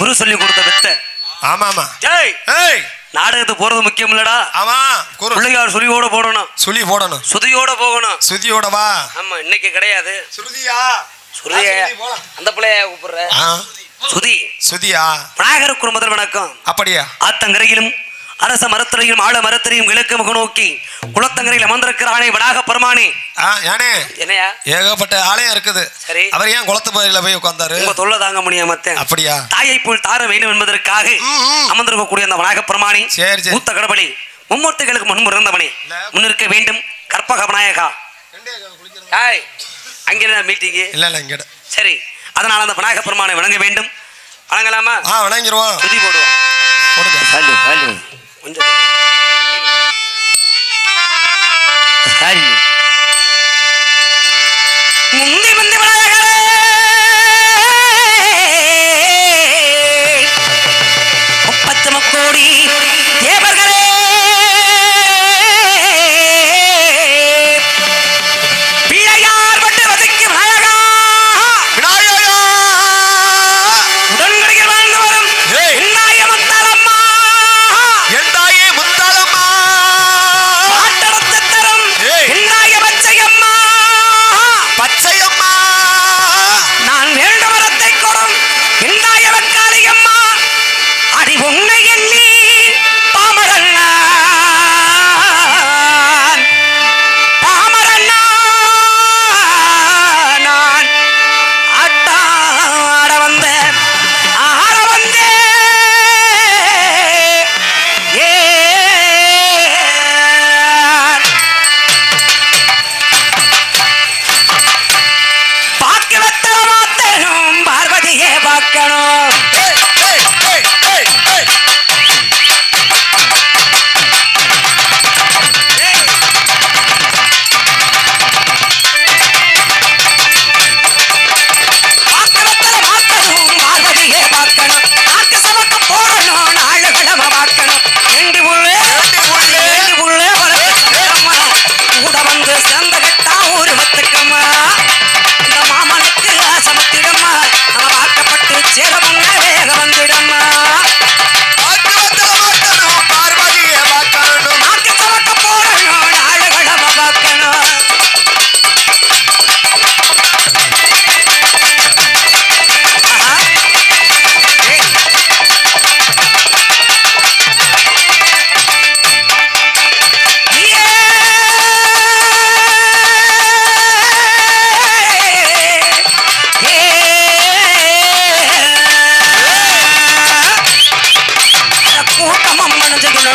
குரு சொல்லி கொடுத்த வித்த. ஆமா ஆமா ஏய். ஏய் நாடகத்துக்கு போறது முக்கியம் இல்லடா ஆமா பிள்ளைங்க சுழியோட போடணும். சுழி போடணும். சுதியோட போகணும். சுதியோட வா. ஆமா இன்னைக்கு கிடையாது. சுருதியா? சுருதியா அந்த பிள்ளைய கூப்பிடுற. சுதி. சுதியா? விநாயகர் குடும்பத்தில் வணக்கம் அப்படியா? ஆத்தங்கரையிலும் அரச மரத்திலையும் ஆழ மரத்திலையும் கிழக்கு முக நோக்கி குளத்தங்கரையில் அமர்ந்திருக்கிறானே வடாக பெருமானே. யானே? என்னையா? ஏகப்பட்ட ஆலயம் இருக்குது. சரி. அவர் ஏன் குளத்து பகுதியில் போய் உட்கார்ந்தாரு? உங்க தொல்லை தாங்க முடியாம அப்படியா? தாயை போல் தார வேண்டும் என்பதற்காக அமர்ந்திருக்கக்கூடிய அந்த வடாக பெருமானே சரி சரி. மூத்த கடவுளே மும்மூர்த்திகளுக்கு முன்பு இருந்தவனே முன்னிருக்க வேண்டும் கற்பக விநாயகா. ஹாய். அங்கிருந்த மீட்டிங்கு இல்ல இல்லை இங்கே சரி. அதனால அந்த விநாயக பெருமானை வணங்க வேண்டும். வணங்கலாமா? ஆ வணங்கிடுவோம் துதி போடுவோம். போடுங்க. கொஞ்சம் முந்தி முந்தி விளையாட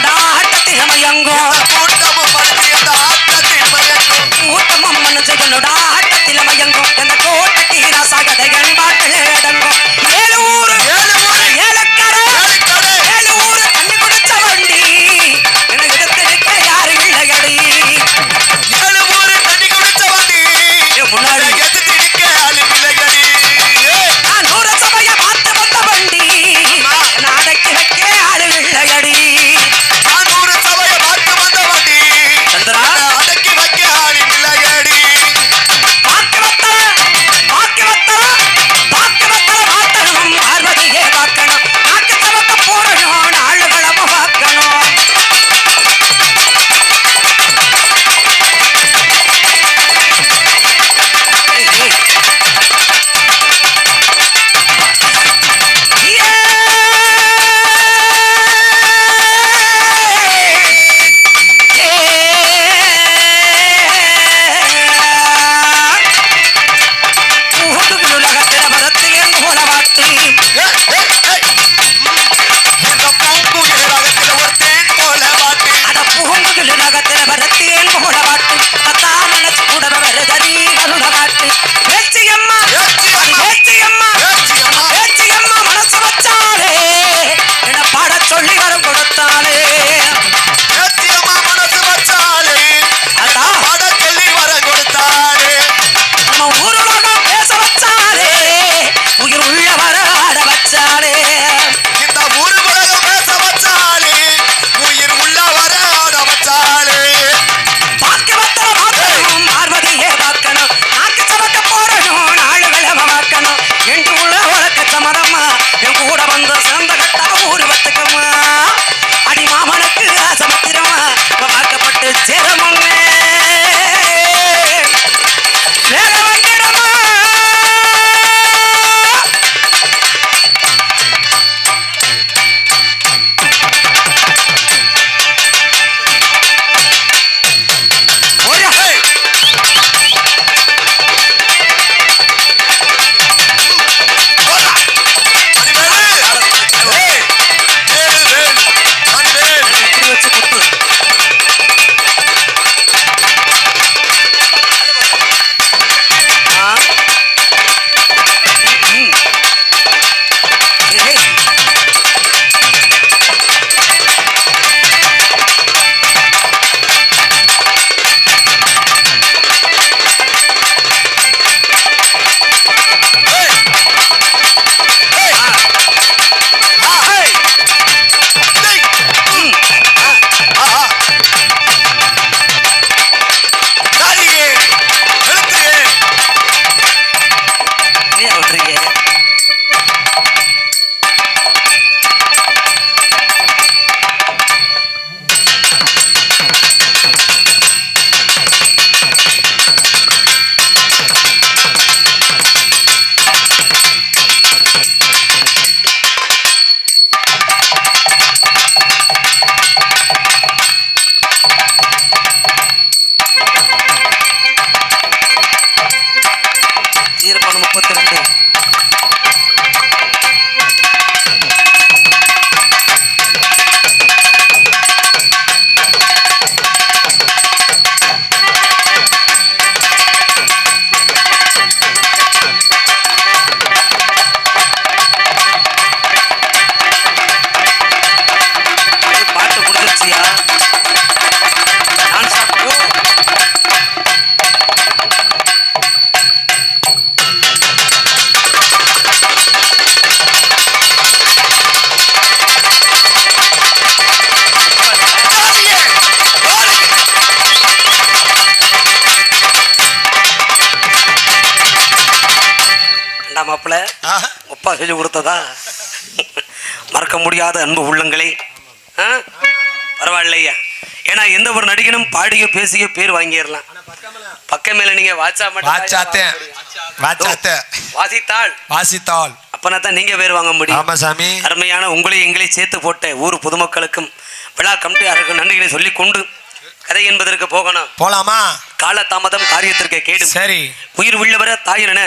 ஆட்டத்தை அமையங்கோ மாப்பிள்ள ஆஹா. அப்பா செஞ்சு கொடுத்ததா மறக்க முடியாத அன்பு உள்ளங்களே? பரவாயில்லையா ஏன்னா எந்த ஒரு நடிகனும் பாடியோ பேசியோ பேர் வாங்கிடலாம். பக்கம் மேல நீங்க வாட்சா வாசித்தாள். வாசித்தாள். அப்பனா தான் நீங்க பேர் வாங்க முடியும். ஆமா சாமி. அருமையான உங்களையும் எங்களையும் சேர்த்து போட்ட ஊர் பொதுமக்களுக்கும் விழா கமிட்டியாருக்கு நன்றிகளை சொல்லிக் கொண்டு கதை என்பதற்கு போகணும். போலாமா? கால தாமதம் காரியத்திற்கு கேடு சரி. உயிர் உள்ளவர தாயிரன